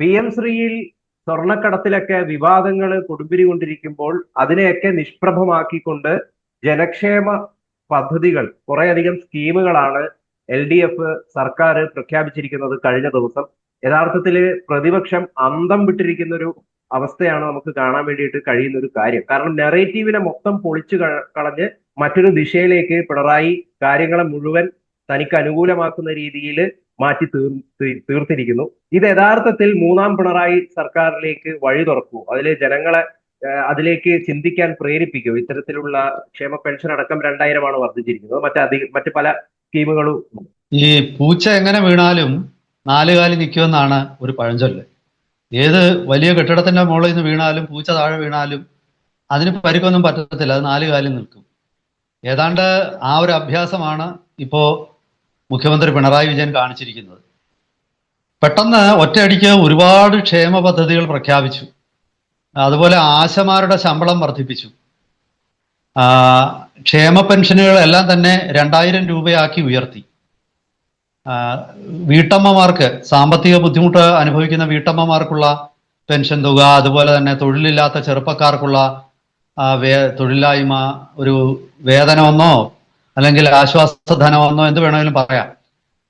P M ശ്രീയിൽ സ്വർണക്കടത്തിലൊക്കെ വിവാദങ്ങൾ കൊടുമ്പിരി കൊണ്ടിരിക്കുമ്പോൾ അതിനെയൊക്കെ നിഷ്പ്രഭമാക്കിക്കൊണ്ട് ജനക്ഷേമ പദ്ധതികൾ കുറേയധികം സ്കീമുകളാണ് എൽ ഡി എഫ് സർക്കാർ പ്രഖ്യാപിച്ചിരിക്കുന്നത് കഴിഞ്ഞ ദിവസം. യഥാർത്ഥത്തിൽ പ്രതിപക്ഷം അന്തം വിട്ടിരിക്കുന്ന ഒരു അവസ്ഥയാണ് നമുക്ക് കാണാൻ വേണ്ടിയിട്ട് കഴിയുന്ന ഒരു കാര്യം. കാരണം നെറേറ്റീവിനെ മൊത്തം പൊളിച്ചു കളഞ്ഞ് മറ്റൊരു ദിശയിലേക്ക് പിണറായി കാര്യങ്ങളെ മുഴുവൻ തനിക്ക് അനുകൂലമാക്കുന്ന രീതിയിൽ മാറ്റി തീർ തീർത്തിരിക്കുന്നു. ഇത് യഥാർത്ഥത്തിൽ മൂന്നാം പിണറായി സർക്കാരിലേക്ക് വഴി തുറക്കൂ അതിലെ ജനങ്ങളെ അതിലേക്ക് ചിന്തിക്കാൻ പ്രേരിപ്പിക്കൂ ഇത്തരത്തിലുള്ള ക്ഷേമ പെൻഷൻ അടക്കം രണ്ടായിരമാണ് വർദ്ധിച്ചിരിക്കുന്നത്. മറ്റ് അധിക മറ്റ് പല സ്കീമുകളും ഈ പൂച്ച എങ്ങനെ വീണാലും നാലുകാലി നിൽക്കുമെന്നാണ് ഒരു പഴഞ്ചൊല്ല്. ഏത് വലിയ കെട്ടിടത്തിന്റെ മുകളിൽ നിന്ന് വീണാലും പൂച്ച താഴെ വീണാലും അതിന് പരിക്കൊന്നും പറ്റത്തില്ല. അത് നാലുകാലിൽ നിൽക്കും. ഏതാണ്ട് ആ ഒരു അഭ്യാസമാണ് ഇപ്പോ മുഖ്യമന്ത്രി പിണറായി വിജയൻ കാണിച്ചിരിക്കുന്നത്. പെട്ടെന്ന് ഒറ്റയടിക്ക് ഒരുപാട് ക്ഷേമ പദ്ധതികൾ പ്രഖ്യാപിച്ചു. അതുപോലെ ആശമാരുടെ ശമ്പളം വർദ്ധിപ്പിച്ചു. ക്ഷേമ പെൻഷനുകളെല്ലാം തന്നെ രണ്ടായിരം രൂപയാക്കി ഉയർത്തി. വീട്ടമ്മമാർക്ക് സാമ്പത്തിക ബുദ്ധിമുട്ട് അനുഭവിക്കുന്ന വീട്ടമ്മമാർക്കുള്ള പെൻഷൻ തുക അതുപോലെ തന്നെ തൊഴിലില്ലാത്ത ചെറുപ്പക്കാർക്കുള്ള വേ തൊഴിലില്ലായ്മ ഒരു വേതനമെന്നോ അല്ലെങ്കിൽ ആശ്വാസധനമെന്നോ എന്ത് വേണമെങ്കിലും പറയാം.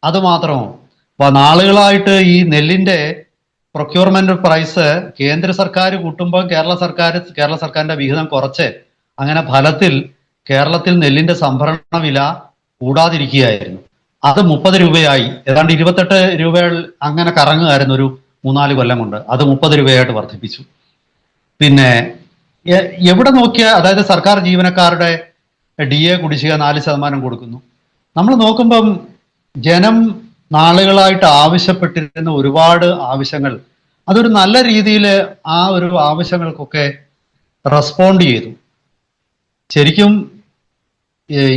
അത് മാത്രമോ അപ്പൊ നാളുകളായിട്ട് ഈ നെല്ലിന്റെ പ്രൊക്യൂർമെന്റ് പ്രൈസ് കേന്ദ്ര സർക്കാർ കൂട്ടുമ്പോൾ കേരള സർക്കാർ കേരള സർക്കാരിന്റെ വിഹിതം കുറച്ച്. അങ്ങനെ ഫലത്തിൽ കേരളത്തിൽ നെല്ലിന്റെ സംഭരണ വില കൂടാതിരിക്കുകയായിരുന്നു. അത് മുപ്പത് രൂപയായി. ഏതാണ്ട് ഇരുപത്തെട്ട് രൂപ അങ്ങനെ കറങ്ങുമായിരുന്നു ഒരു മൂന്നാൽ കൊല്ലം കൊണ്ട്. അത് മുപ്പത് രൂപയായിട്ട് വർദ്ധിപ്പിച്ചു. പിന്നെ എവിടെ നോക്കിയ അതായത് സർക്കാർ ജീവനക്കാരുടെ ഡി എ കുടിശ്ശിക നാല് ശതമാനം കൊടുക്കുന്നു. നമ്മൾ നോക്കുമ്പം ജനം നാളുകളായിട്ട് ആവശ്യപ്പെട്ടിരുന്ന ഒരുപാട് ആവശ്യങ്ങൾ അതൊരു നല്ല രീതിയിൽ ആ ഒരു ആവശ്യങ്ങൾക്കൊക്കെ റെസ്പോണ്ട് ചെയ്തു. ശരിക്കും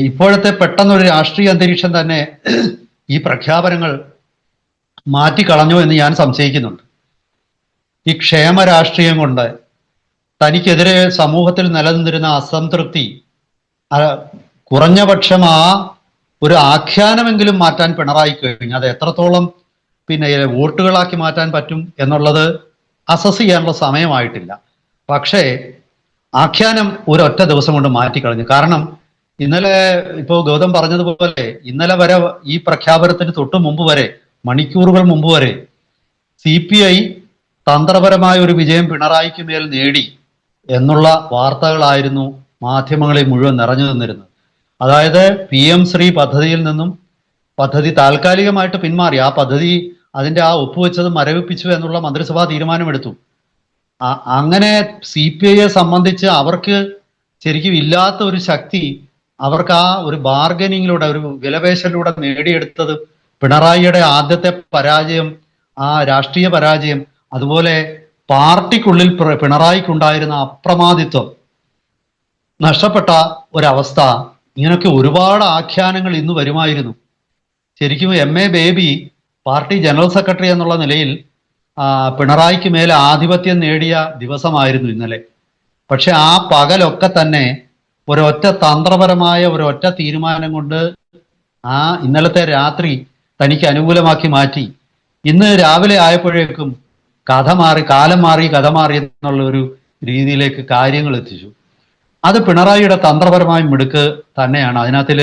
ഇപ്പോഴത്തെ പെട്ടെന്നൊരു രാഷ്ട്രീയ അന്തരീക്ഷം തന്നെ ഈ പ്രഖ്യാപനങ്ങൾ മാറ്റിക്കളഞ്ഞു എന്ന് ഞാൻ സംശയിക്കുന്നുണ്ട്. ഈ ക്ഷേമ രാഷ്ട്രീയം കൊണ്ട് തനിക്കെതിരെ സമൂഹത്തിൽ നിലനിന്നിരുന്ന അസംതൃപ്തി കുറഞ്ഞ പക്ഷം ആ ഒരു ആഖ്യാനമെങ്കിലും മാറ്റാൻ പിണറായി കഴിഞ്ഞു. അത് എത്രത്തോളം പിന്നെ വോട്ടുകളാക്കി മാറ്റാൻ പറ്റും എന്നുള്ളത് അസസ് ചെയ്യാനുള്ള സമയമായിട്ടില്ല. പക്ഷേ ആഖ്യാനം ഒരൊറ്റ ദിവസം കൊണ്ട് മാറ്റിക്കളഞ്ഞു. കാരണം ഇന്നലെ ഇപ്പോൾ ഗൗതം പറഞ്ഞതുപോലെ ഇന്നലെ വരെ ഈ പ്രഖ്യാപനത്തിന് തൊട്ട് മുമ്പ് വരെ മണിക്കൂറുകൾ മുമ്പ് വരെ സി പി ഐ തന്ത്രപരമായ ഒരു വിജയം പിണറായിക്ക് മേൽ നേടി എന്നുള്ള വാർത്തകളായിരുന്നു മാധ്യമങ്ങളിൽ മുഴുവൻ നിറഞ്ഞു നിന്നിരുന്നത്. അതായത് പി എം ശ്രീ പദ്ധതിയിൽ നിന്നും പദ്ധതി താൽക്കാലികമായിട്ട് പിന്മാറി. ആ പദ്ധതി അതിന്റെ ആ ഒപ്പുവെച്ചത് മരവിപ്പിച്ചു എന്നുള്ള മന്ത്രിസഭാ തീരുമാനമെടുത്തു. അങ്ങനെ സി പി ഐയെ സംബന്ധിച്ച് അവർക്ക് ശരിക്കും ഇല്ലാത്ത ഒരു ശക്തി അവർക്ക് ആ ഒരു ബാർഗനിങ്ങിലൂടെ ഒരു വിലപേശലിലൂടെ നേടിയെടുത്തത് പിണറായിയുടെ ആദ്യത്തെ പരാജയം ആ രാഷ്ട്രീയ പരാജയം അതുപോലെ പാർട്ടിക്കുള്ളിൽ പിണറായിക്കുണ്ടായിരുന്ന അപ്രമാദിത്വം. നഷ്ടപ്പെട്ട ഒരവസ്ഥ. ഇങ്ങനെയൊക്കെ ഒരുപാട് ആഖ്യാനങ്ങൾ ഇന്ന് വരുമായിരുന്നു. ശരിക്കും M A Baby party general secretary എന്നുള്ള നിലയിൽ പിണറായിക്ക് മേലെ ആധിപത്യം നേടിയ ദിവസമായിരുന്നു ഇന്നലെ. പക്ഷെ ആ പകലൊക്കെ തന്നെ ഒരൊറ്റ തന്ത്രപരമായ ഒരൊറ്റ തീരുമാനം കൊണ്ട് ആ ഇന്നലത്തെ രാത്രി തനിക്ക് അനുകൂലമാക്കി മാറ്റി. ഇന്ന് രാവിലെ ആയപ്പോഴേക്കും കഥ മാറി കാലം മാറി കഥ മാറി എന്നുള്ള ഒരു രീതിയിലേക്ക് കാര്യങ്ങൾ എത്തിച്ചു. അത് പിണറായിയുടെ തന്ത്രപരമായ മിടുക്ക് തന്നെയാണ്. അതിനകത്തിൽ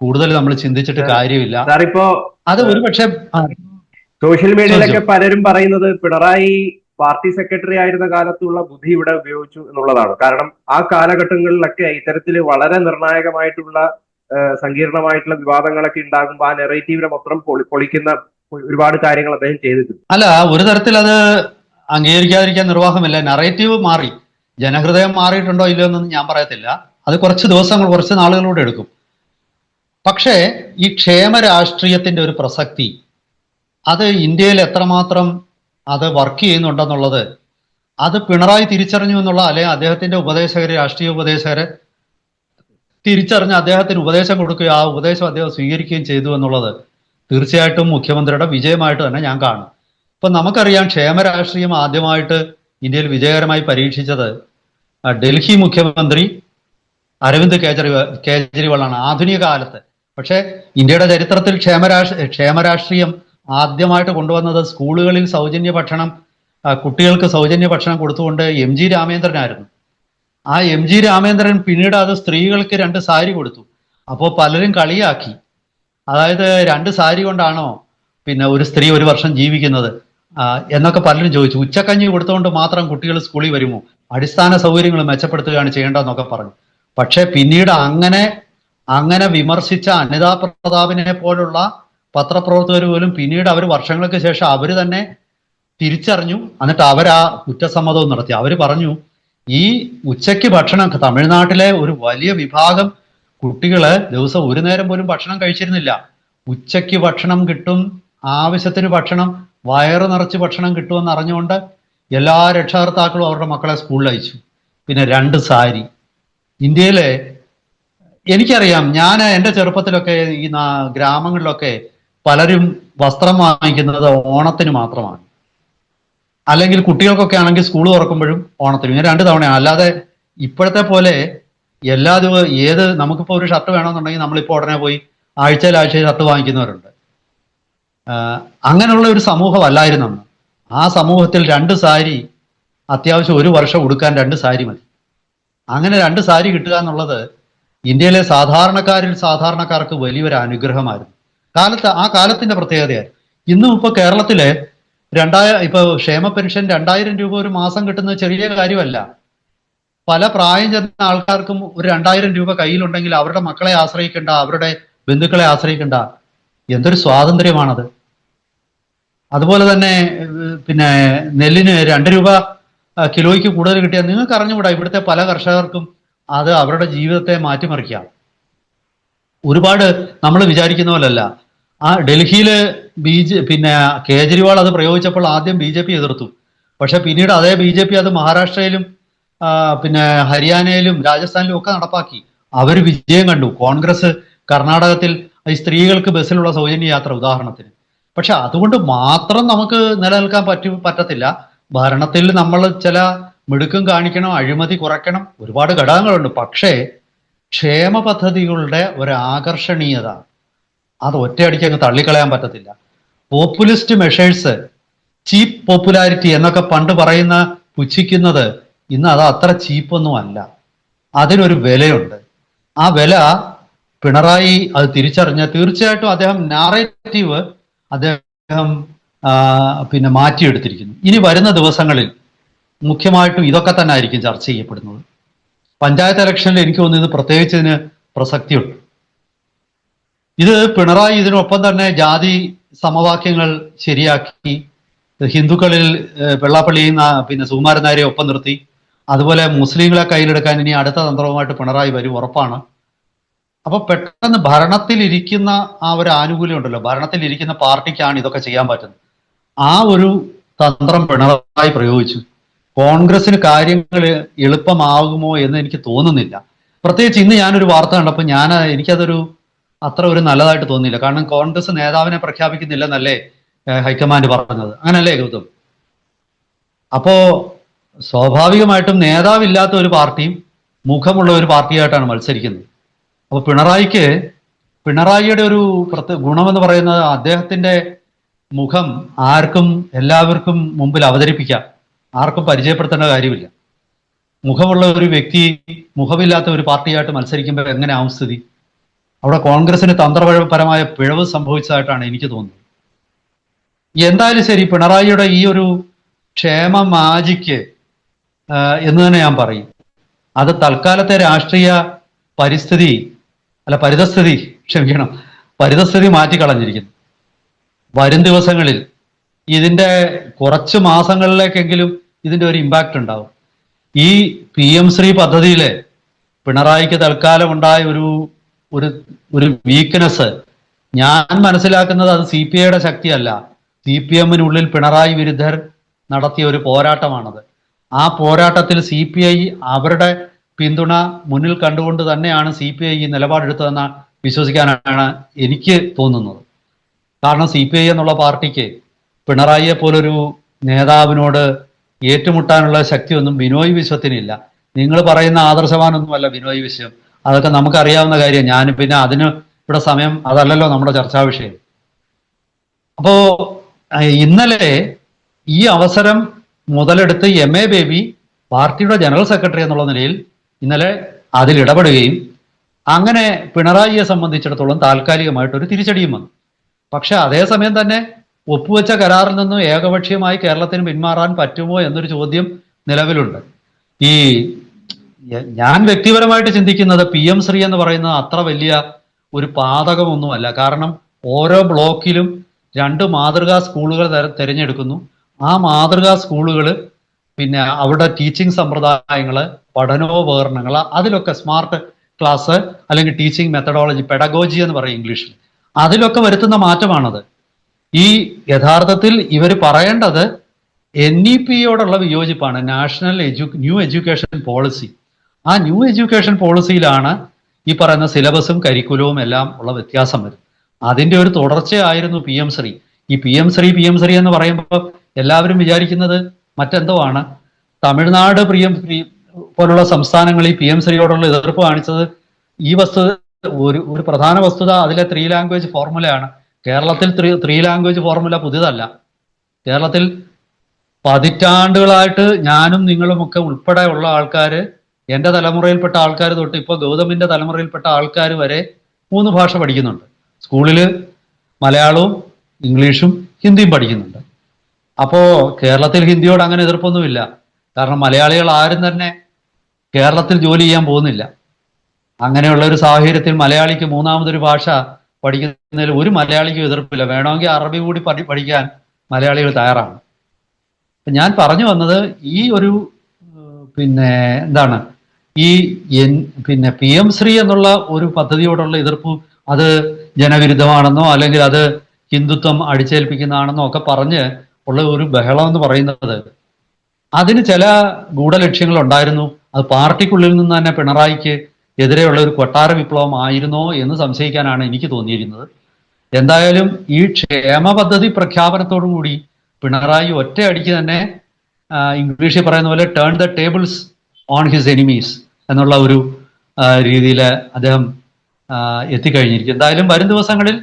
കൂടുതൽ നമ്മൾ ചിന്തിച്ചിട്ട് കാര്യമില്ല. സാറിപ്പോ അത് ഒരുപക്ഷെ സോഷ്യൽ മീഡിയയിലൊക്കെ പലരും പറയുന്നത് പിണറായി പാർട്ടി സെക്രട്ടറി ആയിരുന്ന കാലത്തുള്ള ബുദ്ധി ഇവിടെ ഉപയോഗിച്ചു എന്നുള്ളതാണ്. കാരണം ആ കാലഘട്ടങ്ങളിലൊക്കെ ഇത്തരത്തിൽ വളരെ നിർണായകമായിട്ടുള്ള സങ്കീർണമായിട്ടുള്ള വിവാദങ്ങളൊക്കെ ഉണ്ടാകുമ്പോൾ ആ നെറേറ്റീവിനെ മൊത്തം പൊളി പൊളിക്കുന്ന ഒരുപാട് കാര്യങ്ങൾ അദ്ദേഹം ചെയ്തിട്ടുണ്ട്. അല്ല ഒരു തരത്തിൽ അത് അംഗീകരിക്കാതിരിക്കാൻ നിർവാഹമില്ല. നറേറ്റീവ് മാറി. ജനഹൃദയം മാറിയിട്ടുണ്ടോ ഇല്ലയോ എന്നൊന്നും ഞാൻ പറയത്തില്ല. അത് കുറച്ച് ദിവസങ്ങൾ കുറച്ച് നാളുകളിലൂടെ എടുക്കും. പക്ഷേ ഈ ക്ഷേമ രാഷ്ട്രീയത്തിന്റെ ഒരു പ്രസക്തി അത് ഇന്ത്യയിൽ എത്രമാത്രം അത് വർക്ക് ചെയ്യുന്നുണ്ടെന്നുള്ളത് അത് പിണറായി തിരിച്ചറിഞ്ഞു എന്നുള്ള അല്ലെ അദ്ദേഹത്തിന്റെ ഉപദേശകർ രാഷ്ട്രീയ ഉപദേശകരെ തിരിച്ചറിഞ്ഞ് അദ്ദേഹത്തിന് ഉപദേശം കൊടുക്കുകയും ആ ഉപദേശം അദ്ദേഹം സ്വീകരിക്കുകയും ചെയ്തു എന്നുള്ളത് തീർച്ചയായിട്ടും മുഖ്യമന്ത്രിയുടെ വിജയമായിട്ട് തന്നെ ഞാൻ കാണും. ഇപ്പൊ നമുക്കറിയാം ക്ഷേമ രാഷ്ട്രീയം ആദ്യമായിട്ട് ഇന്ത്യയിൽ വിജയകരമായി പരീക്ഷിച്ചത് ഡൽഹി മുഖ്യമന്ത്രി അരവിന്ദ് കേജ്രിവാൾ കേജ്രിവാളാണ് ആധുനിക കാലത്ത്. പക്ഷേ ഇന്ത്യയുടെ ചരിത്രത്തിൽ ക്ഷേമരാഷ്ട്ര ക്ഷേമരാഷ്ട്രീയം ആദ്യമായിട്ട് കൊണ്ടുവന്നത് സ്കൂളുകളിൽ സൗജന്യ ഭക്ഷണം കുട്ടികൾക്ക് സൗജന്യ ഭക്ഷണം കൊടുത്തുകൊണ്ട് എം ജി രാമേന്ദ്രനായിരുന്നു. ആ എം ജി രാമേന്ദ്രൻ പിന്നീട് അത് സ്ത്രീകൾക്ക് രണ്ട് സാരി കൊടുത്തു. അപ്പോൾ പലരും കളിയാക്കി. അതായത് രണ്ട് സാരി കൊണ്ടാണോ പിന്നെ ഒരു സ്ത്രീ ഒരു വർഷം ജീവിക്കുന്നത്? എന്നൊക്കെ പലരും ചോദിച്ചു. ഉച്ചക്കഞ്ഞി കൊടുത്തുകൊണ്ട് മാത്രം കുട്ടികൾ സ്കൂളിൽ വരുമോ? അടിസ്ഥാന സൗകര്യങ്ങൾ മെച്ചപ്പെടുത്തുകയാണ് ചെയ്യേണ്ടതെന്നൊക്കെ പറഞ്ഞു. പക്ഷെ പിന്നീട് അങ്ങനെ അങ്ങനെ വിമർശിച്ച അനിതാ പ്രതാപിനെ പോലുള്ള പത്രപ്രവർത്തകർ പോലും പിന്നീട് അവർ വർഷങ്ങൾക്ക് ശേഷം അവർ തന്നെ തിരിച്ചറിഞ്ഞു. എന്നിട്ട് അവർ ആ കുറ്റസമ്മതവും നടത്തി. അവർ പറഞ്ഞു ഈ ഉച്ചയ്ക്ക് ഭക്ഷണം തമിഴ്നാട്ടിലെ ഒരു വലിയ വിഭാഗം കുട്ടികൾ ദിവസം ഒരു നേരം പോലും ഭക്ഷണം കഴിച്ചിരുന്നില്ല. ഉച്ചയ്ക്ക് ഭക്ഷണം കിട്ടും ആവശ്യത്തിന് ഭക്ഷണം വയറ് നിറച്ച് ഭക്ഷണം കിട്ടുമെന്ന് അറിഞ്ഞുകൊണ്ട് എല്ലാ രക്ഷകർത്താക്കളും അവരുടെ മക്കളെ സ്കൂളിൽ അയച്ചു. പിന്നെ രണ്ട് സാരി. ഇന്ത്യയിലെ എനിക്കറിയാം ഞാൻ എന്റെ ചെറുപ്പത്തിലൊക്കെ ഈ ഗ്രാമങ്ങളിലൊക്കെ പലരും വസ്ത്രം വാങ്ങിക്കുന്നത് ഓണത്തിന് മാത്രമാണ്. അല്ലെങ്കിൽ കുട്ടികൾക്കൊക്കെ ആണെങ്കിൽ സ്കൂൾ തുറക്കുമ്പോഴും ഓണത്തിനും. ഇങ്ങനെ രണ്ട് തവണയാണ്. അല്ലാതെ ഇപ്പോഴത്തെ പോലെ എല്ലാ ദിവസവും ഏത് നമുക്കിപ്പോൾ ഒരു ഷർട്ട് വേണമെന്നുണ്ടെങ്കിൽ നമ്മളിപ്പോൾ ഉടനെ പോയി ആഴ്ചയിൽ ആഴ്ചയിൽ ഷർട്ട് വാങ്ങിക്കുന്നവരുണ്ട്. അങ്ങനെയുള്ള ഒരു സമൂഹമല്ലായിരുന്നു ആ സമൂഹത്തിൽ രണ്ട് സാരി അത്യാവശ്യം ഒരു വർഷം ഉടുക്കാൻ രണ്ട് സാരി മതി. അങ്ങനെ രണ്ട് സാരി കിട്ടുക എന്നുള്ളത് ഇന്ത്യയിലെ സാധാരണക്കാരിൽ സാധാരണക്കാർക്ക് വലിയൊരു അനുഗ്രഹമായിരുന്നു. കാലത്ത് ആ കാലത്തിന്റെ പ്രത്യേകതയായിരുന്നു. ഇന്നും ഇപ്പൊ കേരളത്തിലെ രണ്ടായ ഇപ്പൊ ക്ഷേമ പെൻഷൻ രണ്ടായിരം രൂപ ഒരു മാസം കിട്ടുന്നത് ചെറിയ കാര്യമല്ല. പല പ്രായം ചെന്ന ആൾക്കാർക്കും ഒരു രണ്ടായിരം രൂപ കയ്യിലുണ്ടെങ്കിൽ അവരുടെ മക്കളെ ആശ്രയിക്കേണ്ട അവരുടെ ബന്ധുക്കളെ ആശ്രയിക്കേണ്ട. എന്തൊരു സ്വാതന്ത്ര്യമാണത്. അതുപോലെ തന്നെ പിന്നെ നെല്ലിന് രണ്ട് രൂപ കിലോയ്ക്ക് കൂടുതൽ കിട്ടിയാൽ നിങ്ങൾക്ക് അറിഞ്ഞുകൂടാ ഇവിടുത്തെ പല കർഷകർക്കും അത് അവരുടെ ജീവിതത്തെ മാറ്റിമറിക്കാം. ഒരുപാട് നമ്മൾ വിചാരിക്കുന്ന പോലല്ല. ആ ഡൽഹിയിൽ ബി ജെ പിന്നെ കേജ്രിവാൾ അത് പ്രയോഗിച്ചപ്പോൾ ആദ്യം ബി ജെ പി എതിർത്തു. പക്ഷെ പിന്നീട് അതേ ബി ജെ പി അത് മഹാരാഷ്ട്രയിലും പിന്നെ ഹരിയാനയിലും രാജസ്ഥാനിലും ഒക്കെ നടപ്പാക്കി. അവർ വിജയം കണ്ടു. കോൺഗ്രസ് കർണാടകത്തിൽ സ്ത്രീകൾക്ക് ബസ്സിലുള്ള സൗജന്യ യാത്ര ഉദാഹരണത്തിന്. പക്ഷെ അതുകൊണ്ട് മാത്രം നമുക്ക് നിലനിൽക്കാൻ പറ്റു പറ്റത്തില്ല. ഭരണത്തിൽ നമ്മൾ ചില മിടുക്കും കാണിക്കണം അഴിമതി കുറയ്ക്കണം ഒരുപാട് ഘടകങ്ങളുണ്ട്. പക്ഷേ ക്ഷേമ പദ്ധതികളുടെ ഒരു ആകർഷണീയത അത് ഒറ്റയടിക്ക് അങ്ങ് തള്ളിക്കളയാൻ പറ്റത്തില്ല. പോപ്പുലിസ്റ്റ് മെഷേഴ്സ് ചീപ്പ് പോപ്പുലാരിറ്റി എന്നൊക്കെ പണ്ട് പറയുന്ന പുച്ഛിക്കുന്നത് ഇന്ന് അത് അത്ര ചീപ്പൊന്നും അല്ല. അതിനൊരു വിലയുണ്ട്. ആ വില പിണറായി അത് തിരിച്ചറിഞ്ഞ തീർച്ചയായിട്ടും അദ്ദേഹം നാറേറ്റീവ് അദ്ദേഹം പിന്നെ മാറ്റിയെടുത്തിരിക്കുന്നു. ഇനി വരുന്ന ദിവസങ്ങളിൽ മുഖ്യമായിട്ടും ഇതൊക്കെ തന്നെ ആയിരിക്കും ചർച്ച ചെയ്യപ്പെടുന്നത്. പഞ്ചായത്ത് ഇലക്ഷനിൽ എനിക്ക് തോന്നുന്നത് പ്രത്യേകിച്ച് ഇതിന് പ്രസക്തിയുണ്ട്. ഇത് പിണറായി ഇതിനൊപ്പം തന്നെ ജാതി സമവാക്യങ്ങൾ ശരിയാക്കി ഹിന്ദുക്കളിൽ വെള്ളാപ്പള്ളി പിന്നെ സുകുമാരൻ നായരെ ഒപ്പം നിർത്തി. അതുപോലെ മുസ്ലിങ്ങളെ കയ്യിലെടുക്കാൻ ഇനി അടുത്ത തന്ത്രവുമായിട്ട് പിണറായി വരും ഉറപ്പാണ്. അപ്പൊ പെട്ടെന്ന് ഭരണത്തിലിരിക്കുന്ന ആ ഒരു ആനുകൂല്യം ഉണ്ടല്ലോ ഭരണത്തിലിരിക്കുന്ന പാർട്ടിക്കാണ് ഇതൊക്കെ ചെയ്യാൻ പറ്റുന്നത്. ആ ഒരു തന്ത്രം പിണറായി പ്രയോഗിച്ചു. കോൺഗ്രസിന് കാര്യങ്ങൾ എളുപ്പമാകുമോ എന്ന് എനിക്ക് തോന്നുന്നില്ല. പ്രത്യേകിച്ച് ഇന്ന് ഞാനൊരു വാർത്ത കണ്ടപ്പോൾ ഞാൻ എനിക്കതൊരു അത്ര ഒരു നല്ലതായിട്ട് തോന്നിയില്ല. കാരണം കോൺഗ്രസ് നേതാവിനെ പ്രഖ്യാപിക്കുന്നില്ലെന്നല്ലേ ഹൈക്കമാൻഡ് പറഞ്ഞത്. അങ്ങനല്ലേ ഗൗതം? അപ്പോ സ്വാഭാവികമായിട്ടും നേതാവില്ലാത്ത ഒരു പാർട്ടിയും മുഖമുള്ള ഒരു പാർട്ടിയായിട്ടാണ് മത്സരിക്കുന്നത്. അപ്പൊ പിണറായിക്ക് പിണറായിയുടെ ഒരു ഗുണമെന്ന് പറയുന്നത് അദ്ദേഹത്തിന്റെ മുഖം ആർക്കും എല്ലാവർക്കും മുമ്പിൽ അവതരിപ്പിക്കാം. ആർക്കും പരിചയപ്പെടുത്തേണ്ട കാര്യമില്ല. മുഖമുള്ള ഒരു വ്യക്തി മുഖമില്ലാത്ത ഒരു പാർട്ടിയായിട്ട് മത്സരിക്കുമ്പോൾ എങ്ങനെയാവും സ്ഥിതി? അവിടെ കോൺഗ്രസിന് തന്ത്രപരമായ പിഴവ് സംഭവിച്ചതായിട്ടാണ് എനിക്ക് തോന്നുന്നത്. എന്തായാലും ശരി പിണറായിയുടെ ഈ ഒരു ക്ഷേമ മാജിക്ക് എന്ന് തന്നെ ഞാൻ പറയും. അത് തൽക്കാലത്തെ രാഷ്ട്രീയ പരിസ്ഥിതി അല്ല പരിതസ്ഥിതി ക്ഷമിക്കണം. പരിതസ്ഥിതി മാറ്റിക്കളഞ്ഞിരിക്കുന്നു. വരും ദിവസങ്ങളിൽ ഇതിന്റെ കുറച്ച് മാസങ്ങളിലേക്കെങ്കിലും ഇതിന്റെ ഒരു ഇമ്പാക്റ്റ് ഉണ്ടാവും. ഈ പി എം ശ്രീ പദ്ധതിയിലെ പിണറായിക്ക് തൽക്കാലം ഉണ്ടായ ഒരു ഒരു ഒരു വീക്ക്നെസ് ഞാൻ മനസ്സിലാക്കുന്നത് അത് സി പി ഐയുടെ ശക്തിയല്ല. സി പി എമ്മിനുള്ളിൽ പിണറായി വിരുദ്ധർ നടത്തിയ ഒരു പോരാട്ടമാണത്. ആ പോരാട്ടത്തിൽ സി പി ഐ അവരുടെ പിന്തുണ മുന്നിൽ കണ്ടുകൊണ്ട് തന്നെയാണ് സി പി ഐ ഈ നിലപാടെടുത്തതെന്ന് വിശ്വസിക്കാനാണ് എനിക്ക് തോന്നുന്നത്. കാരണം സി പി ഐ എന്നുള്ള പാർട്ടിക്ക് പിണറായിയെ പോലൊരു നേതാവിനോട് ഏറ്റുമുട്ടാനുള്ള ശക്തിയൊന്നും ബിനോയ് വിശ്വത്തിനില്ല. നിങ്ങൾ പറയുന്ന ആദർശവാനൊന്നുമല്ല ബിനോയ് വിശ്വം. അതൊക്കെ നമുക്കറിയാവുന്ന കാര്യം. ഞാൻ പിന്നെ അതിന് ഇവിടെ സമയം അതല്ലല്ലോ നമ്മുടെ ചർച്ചാ വിഷയം. അപ്പോ ഇന്നലെ ഈ അവസരം മുതലെടുത്ത് എം എ ബേബി പാർട്ടിയുടെ ജനറൽ സെക്രട്ടറി എന്നുള്ള നിലയിൽ ഇന്നലെ അതിൽ ഇടപെടുകയും അങ്ങനെ പിണറായിയെ സംബന്ധിച്ചിടത്തോളം താൽക്കാലികമായിട്ട് ഒരു തിരിച്ചടിയും വന്നു. പക്ഷെ അതേസമയം തന്നെ ഒപ്പുവെച്ച കരാറിൽ നിന്നും ഏകപക്ഷീയമായി കേരളത്തിന് പിന്മാറാൻ പറ്റുമോ എന്നൊരു ചോദ്യം നിലവിലുണ്ട്. ഈ ഞാൻ വ്യക്തിപരമായിട്ട് ചിന്തിക്കുന്നത് പി എം ശ്രീ എന്ന് പറയുന്നത് അത്ര വലിയ ഒരു പാതകമൊന്നുമല്ല. കാരണം ഓരോ ബ്ലോക്കിലും രണ്ട് മാതൃകാ സ്കൂളുകൾ തെരഞ്ഞെടുക്കുന്നു. ആ മാതൃകാ സ്കൂളുകൾ പിന്നെ അവിടെ ടീച്ചിങ് സമ്പ്രദായങ്ങൾ പഠനോപകരണങ്ങൾ അതിലൊക്കെ സ്മാർട്ട് ക്ലാസ് അല്ലെങ്കിൽ ടീച്ചിങ് മെത്തഡോളജി പെഡഗോജി എന്ന് പറയും ഇംഗ്ലീഷിൽ. അതിലൊക്കെ വരുത്തുന്ന മാറ്റമാണത്. ഈ യഥാർത്ഥത്തിൽ ഇവർ പറയേണ്ടത് എൻ ഇ പിയോടുള്ള വിയോജിപ്പാണ്. National edu new education policy ആ ന്യൂ എഡ്യൂക്കേഷൻ പോളിസിയിലാണ് ഈ പറയുന്ന സിലബസും കരിക്കുലവും എല്ലാം ഉള്ള വ്യത്യാസം വരും അതിന്റെ ഒരു തുടർച്ചയായിരുന്നു പി എം ശ്രീ. ഈ P M Shri P M Shri എന്ന് പറയുമ്പോൾ എല്ലാവരും വിചാരിക്കുന്നത് മറ്റെന്തോ ആണ്. തമിഴ്നാട് പി എം ശ്രീ പോലുള്ള സംസ്ഥാനങ്ങളിൽ പി എം ശ്രീയോടുള്ള എതിർപ്പ് കാണിച്ചത് ഈ വസ്തു ഒരു ഒരു പ്രധാന വസ്തുത അതിലെ ത്രീ ലാംഗ്വേജ് ഫോർമുലയാണ് കേരളത്തിൽ ത്രീ ത്രീ ലാംഗ്വേജ് ഫോർമുല പുതിയതല്ല. കേരളത്തിൽ പതിറ്റാണ്ടുകളായിട്ട് ഞാനും നിങ്ങളും ഒക്കെ ഉൾപ്പെടെ ഉള്ള ആൾക്കാര് എന്റെ തലമുറയിൽപ്പെട്ട ആൾക്കാർ തൊട്ട് ഇപ്പൊ ഗൗതമിന്റെ തലമുറയിൽപ്പെട്ട ആൾക്കാർ വരെ മൂന്ന് ഭാഷ പഠിക്കുന്നുണ്ട്. സ്കൂളിൽ മലയാളവും ഇംഗ്ലീഷും ഹിന്ദിയും പഠിക്കുന്നുണ്ട്. അപ്പോ കേരളത്തിൽ ഹിന്ദിയോട് അങ്ങനെ എതിർപ്പൊന്നുമില്ല. കാരണം മലയാളികൾ ആരും തന്നെ കേരളത്തിൽ ജോലി ചെയ്യാൻ പോകുന്നില്ല. അങ്ങനെയുള്ള ഒരു സാഹചര്യത്തിൽ മലയാളിക്ക് മൂന്നാമതൊരു ഭാഷ പഠിക്കുന്നതിൽ ഒരു മലയാളിക്കും എതിർപ്പില്ല. വേണമെങ്കിൽ അറബി കൂടി പഠി പഠിക്കാൻ മലയാളികൾ തയ്യാറാണ്. ഞാൻ പറഞ്ഞു വന്നത് ഈ ഒരു പിന്നെ എന്താണ് ഈ പിന്നെ പി എം ശ്രീ എന്നുള്ള ഒരു പദ്ധതിയോടുള്ള എതിർപ്പ് അത് ജനവിരുദ്ധമാണെന്നോ അല്ലെങ്കിൽ അത് ഹിന്ദുത്വം അടിച്ചേൽപ്പിക്കുന്നതാണെന്നോ ഒക്കെ പറഞ്ഞ് ഉള്ള ഒരു ബഹളം എന്ന് പറയുന്നത് അതിന് ചില ഗൂഢലക്ഷ്യങ്ങൾ ഉണ്ടായിരുന്നു അത് പാർട്ടിക്കുള്ളിൽ നിന്ന് തന്നെ പിണറായിക്ക് എതിരെയുള്ള ഒരു കൊട്ടാര വിപ്ലവം ആയിരുന്നോ എന്ന് സംശയിക്കാനാണ് എനിക്ക് തോന്നിയിരുന്നത്. എന്തായാലും ഈ ക്ഷേമ പദ്ധതി പ്രഖ്യാപനത്തോടു കൂടി പിണറായി ഒറ്റയടിക്ക് തന്നെ ഇംഗ്ലീഷിൽ പറയുന്ന പോലെ turn the tables on his enemies എന്നുള്ള ഒരു രീതിയിൽ അദ്ദേഹം എത്തിക്കഴിഞ്ഞിരിക്കും. എന്തായാലും വരും ദിവസങ്ങളിൽ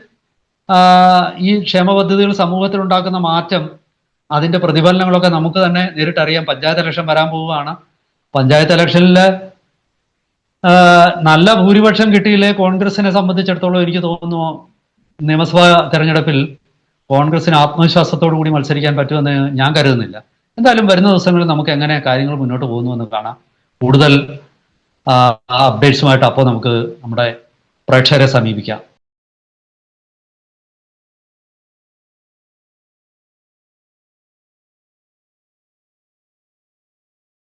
ഈ ക്ഷേമ പദ്ധതികൾ സമൂഹത്തിൽ ഉണ്ടാക്കുന്ന മാറ്റം അതിന്റെ പ്രതിഫലനങ്ങളൊക്കെ നമുക്ക് തന്നെ നേരിട്ട് അറിയാം പഞ്ചായത്ത് ഇലക്ഷൻ വരാൻ പോവുകയാണ്. പഞ്ചായത്ത് ഇലക്ഷനിൽ നല്ല ഭൂരിപക്ഷം കിട്ടിയില്ലേ കോൺഗ്രസിനെ സംബന്ധിച്ചിടത്തോളം എനിക്ക് തോന്നുന്നു നിയമസഭാ തെരഞ്ഞെടുപ്പിൽ കോൺഗ്രസിന് ആത്മവിശ്വാസത്തോടു കൂടി മത്സരിക്കാൻ പറ്റുമെന്ന് ഞാൻ കരുതുന്നില്ല. എന്തായാലും വരുന്ന ദിവസങ്ങളിൽ നമുക്ക് എങ്ങനെ കാര്യങ്ങൾ മുന്നോട്ട് പോകുന്നു എന്ന് കാണാം. കൂടുതൽ അപ്ഡേറ്റ്സുമായിട്ട് അപ്പോൾ നമുക്ക് നമ്മുടെ പ്രേക്ഷകരെ സമീപിക്കാം.